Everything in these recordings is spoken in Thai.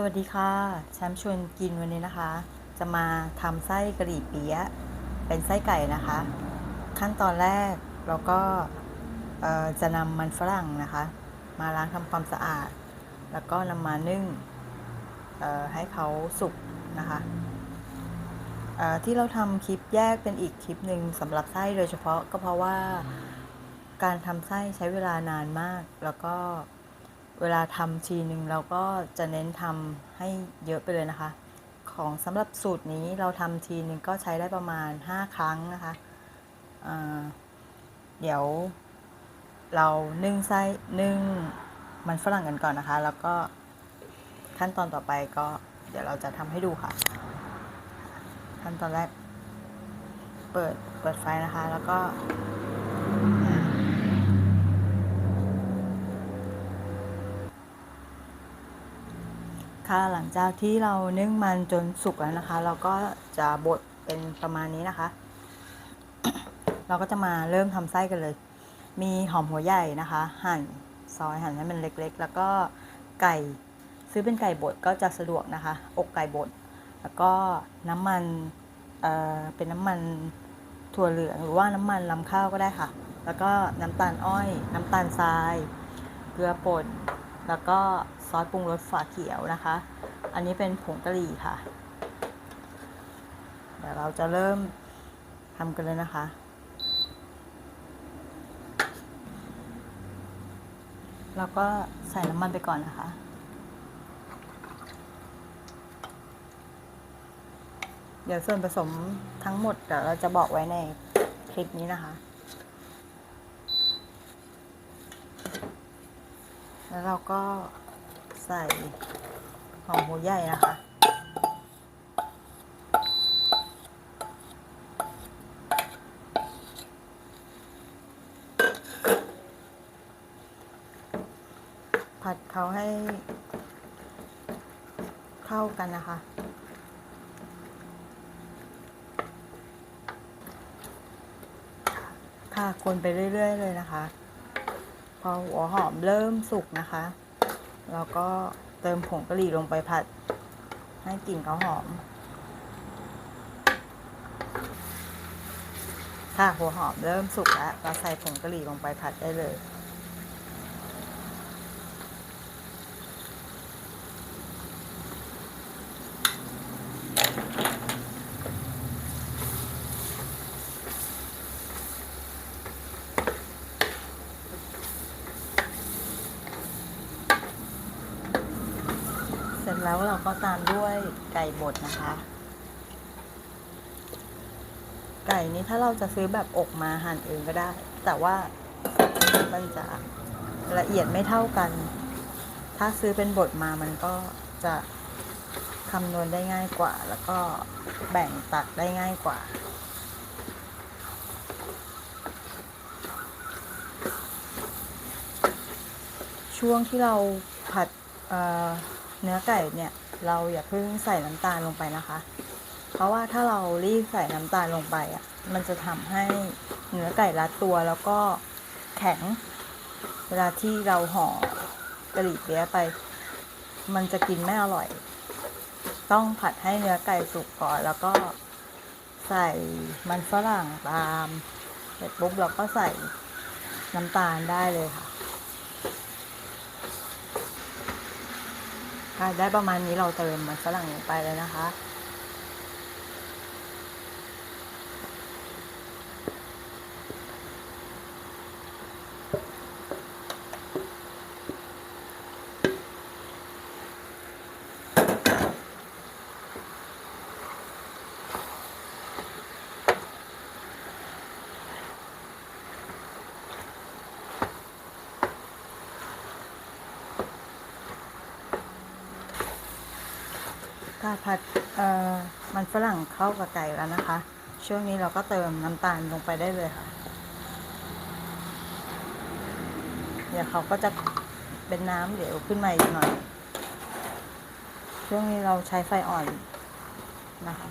สวัสดีค่ะแชมป์ชวนกินวันนี้นะคะ จะมาทำไส้กะหรี่เปี๊ยะเป็นไส้ไก่นะคะ ขั้นตอนแรกเราก็จะนำมันฝรั่งนะคะ มาล้างทำความสะอาด แล้วก็นำมานึ่งให้เขาสุกนะคะที่เราทำคลิปแยกเป็นอีกคลิปหนึ่งสำหรับไส้โดยเฉพาะก็เพราะว่าการทำไส้ใช้เวลานานมากแล้วก็ เวลาทำทีหนึ่งเราก็จะเน้นทำให้เยอะไปเลยนะคะ ของสำหรับสูตรนี้เราทำทีหนึ่งก็ใช้ได้ประมาณ 5 ครั้งนะคะเดี๋ยวเรานึ่งไส้นึ่งมันฝรั่งกันก่อนนะคะ แล้วก็ขั้นตอนต่อไปก็เดี๋ยวเราจะทำให้ดูค่ะ ขั้นตอนแรกเปิดเปิดไฟนะคะ แล้วก็ ค่ะหลังจากที่เรานึ่งมันจนสุกแล้วนะคะ เราก็จะบดเป็นประมาณนี้นะคะ เราก็จะมาเริ่มทำไส้กันเลย มีหอมหัวใหญ่นะคะ หั่นซอยหั่นให้มันเล็กๆ แล้วก็ไก่ซื้อเป็นไก่บดก็จะสะดวกนะคะ อกไก่บดแล้วก็น้ำมันเอ่อเป็นน้ำมันถั่วเหลืองหรือว่าน้ำมันลำข้าวก็ได้ค่ะ แล้วก็น้ำตาลอ้อย น้ำตาลทราย เกลือป่นแล้วก็ ซอสปรุงรสฝาเขียวนะคะ อันนี้เป็นผงกะหรี่ค่ะ เดี๋ยวเราจะเริ่มทำกันเลยนะคะ แล้วก็ใส่น้ำมันไปก่อนนะคะเดี๋ยวส่วนผสมทั้งหมดเดี๋ยวเราจะบอกไว้ในคลิปนี้นะคะ แล้วเราก็ ใส่หอมหัวใหญ่นะคะ ผัดเขาให้เข้ากันนะคะ ค่ะคนไปเรื่อย ๆ เลยนะคะ พอหัวหอมเริ่มสุกนะคะ เราก็เติมผงกะหรี่ลงไปผัด ให้กลิ่นเขาหอม ค่ะหัวหอมเริ่มสุกแล้วเราใส่ผงกะหรี่ลงไปผัดได้เลย แล้วเราก็ตามด้วยไก่บดนะคะ ไก่นี้ถ้าเราจะซื้อแบบอกมาหั่นเองก็ได้ แต่ว่ามันจะละเอียดไม่เท่ากัน ถ้าซื้อเป็นบดมามันก็จะคำนวณได้ง่ายกว่า แล้วก็แบ่งตักได้ง่ายกว่าช่วงที่เราผัด เนื้อไก่เนี่ยเราอย่าเพิ่งใส่น้ำตาลลงไปนะคะ เพราะว่าถ้าเรารีบใส่น้ำตาลลงไปอะมันจะทำให้เนื้อไก่รัดตัวแล้วก็แข็ง เวลาที่เราห่อกะหรี่เปี๊ยะไป มันจะกินไม่อร่อย ต้องผัดให้เนื้อไก่สุกก่อนแล้วก็ใส่มันฝรั่งตามเสร็จปุ๊บเราก็ใส่น้ำตาลได้เลยค่ะ ค่ะได้ประมาณนี้เราเติมมันฝรั่งลงไปเลยนะคะ ค่ะผัดมันฝรั่งเข้ากับไก่แล้วนะคะ ช่วงนี้เราก็เติมน้ำตาลลงไปได้เลยค่ะ เดี๋ยวเขาก็จะเป็นน้ำเหลวขึ้นมาอีกหน่อย ช่วงนี้เราใช้ไฟอ่อนนะคะ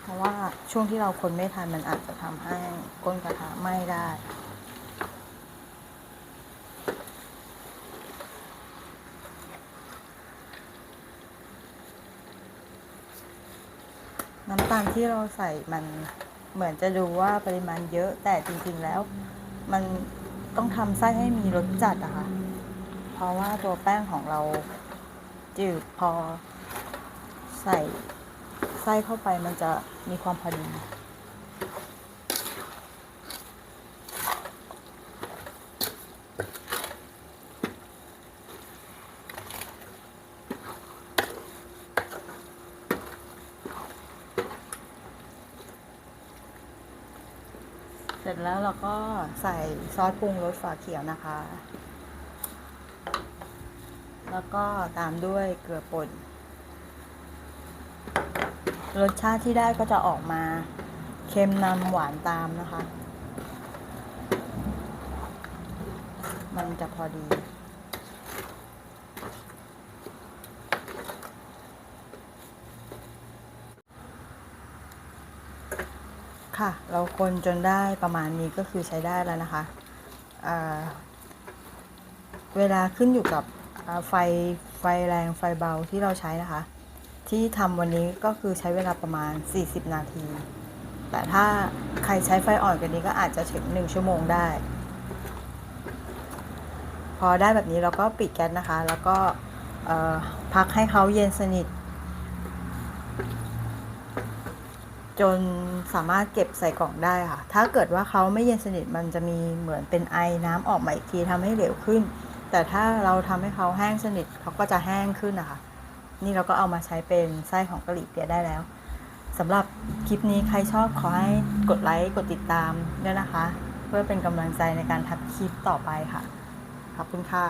เพราะว่าช่วงที่เราคนไม่ทันมันอาจจะทำให้ก้นกระทะไหม้ได้ น้ำตาลที่เราใส่มันเหมือนจะดูว่าปริมาณเยอะแต่จริงๆแล้ว มันต้องทำไส้ให้มีรสจัดอะค่ะ เพราะว่าตัวแป้งของเราจืดพอใส่ไส้เข้าไปมันจะมีความพอดี ร็จแล้วเราก็ใส่ซอสปรุงรสฝาเขียวนะคะ แล้วก็ตามด้วยเกลือป่น รสชาติที่ได้ก็จะออกมาเค็มนำหวานตามนะคะ มันจะพอดี ค่ะ เราคนจนได้ประมาณนี้ก็คือใช้ได้แล้วนะคะเวลาขึ้นอยู่กับไฟไฟแรงไฟเบาที่เราใช้นะคะ ที่ทำวันนี้ก็คือใช้เวลาประมาณ 40 นาที แต่ถ้าใครใช้ไฟอ่อนกว่านี้ก็อาจจะถึง 1 ชั่วโมงได้ พอได้แบบนี้เราก็ปิดแก๊สนะคะ แล้วก็พักให้เขาเย็นสนิท จนสามารถเก็บใส่กล่องได้ค่ะ ถ้าเกิดว่าเขาไม่เย็นสนิทมันจะมีเหมือนเป็นไอน้ำออกมาอีกทีทำให้เหลวขึ้น แต่ถ้าเราทำให้เขาแห้งสนิทเขาก็จะแห้งขึ้นนะคะ นี่เราก็เอามาใช้เป็นไส้ของกะหรี่เปียได้แล้วสำหรับคลิปนี้ใครชอบขอให้กดไลค์กดติดตามด้วยนะคะ เพื่อเป็นกำลังใจในการทำคลิปต่อไปค่ะ ขอบคุณค่ะ